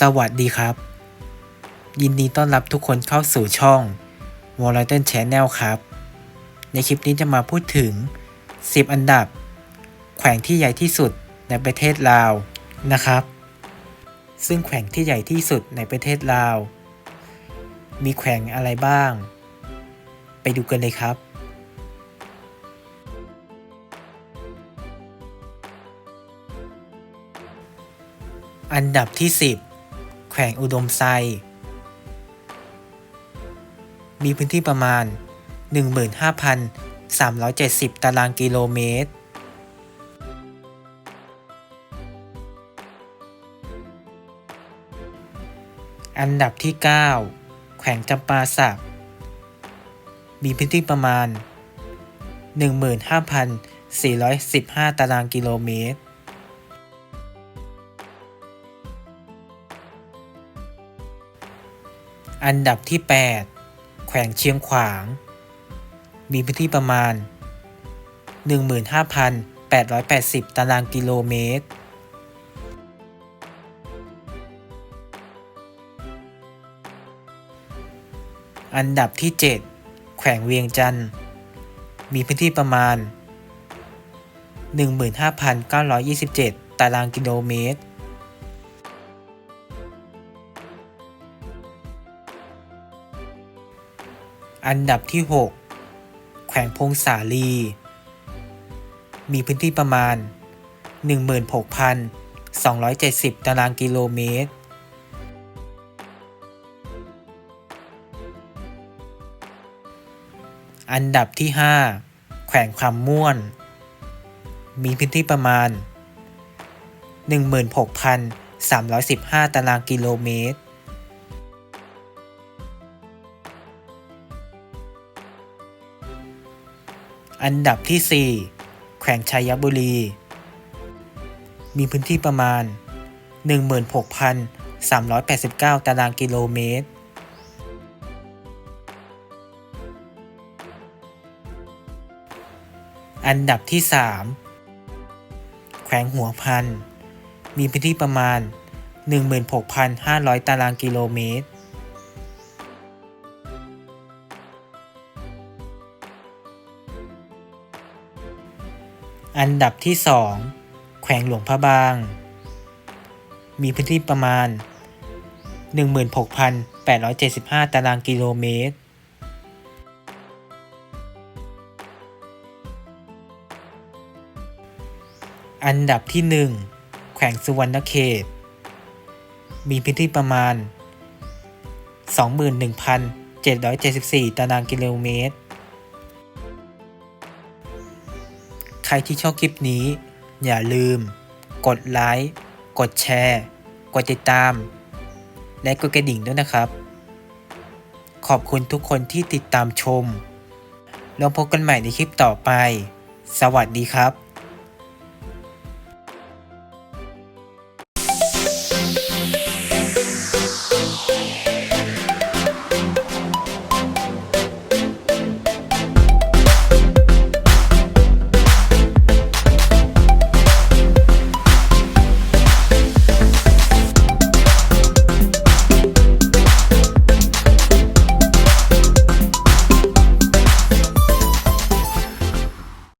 สวัสดีครับ ยินดีต้อนรับทุกคนเข้าสู่ช่อง w a l l e t o n Channel ครับ ในคลิปนี้จะมาพูดถึง 10 อันดับ แขวงที่ใหญ่ที่สุดในประเทศลาวนะครับ ซึ่งแขวงที่ใหญ่ที่สุดในประเทศลาว มีแขวงอะไรบ้าง ไปดูกันเลยครับอันดับที่ 10 แขวงอุดมไซ มีพื้นที่ประมาณ 15,370 ตารางกิโลเมตร อันดับที่ 9 แขวงจำปาสัก มีพื้นที่ประมาณ 15,415 ตารางกิโลเมตร อันดับที่ 8 แขวงเชียงขวาง มีพื้นที่ประมาณ 15,880 ตารางกิโลเมตร อันดับที่ 7 แขวงเวียงจันทร์มีพื้นที่ประมาณ 15,927 ตารางกิโลเมตร อันดับที่ 6 แขวงพงสาลี มีพื้นที่ประมาณ 16,270 ตารางกิโลเมตร อันดับที่ 5 แขวงคำม่วน มีพื้นที่ประมาณ 16,315 ตารางกิโลเมตร อันดับที่ 4 แขวงชัยบุรี มีพื้นที่ประมาณ 16,389 ตารางกิโลเมตร อันดับที่ 3 แขวงหัวพัน มีพื้นที่ประมาณ 16,500 ตารางกิโลเมตร อันดับที่2แขวงหลวงพระบาง มีพื้นที่ประมาณ 16,875 ตารางกิโลเมตร อันดับที่1แขวงสุวรรณเขต มีพื้นที่ประมาณ 21,774 ตารางกิโลเมตร ใครที่ชอบคลิปนี้ อย่าลืม กดไลค์ กดแชร์ กดติดตาม และกดกระดิ่งด้วยนะครับ ขอบคุณทุกคนที่ติดตามชมแล้วพบกันใหม่ในคลิปต่อไป สวัสดีครับ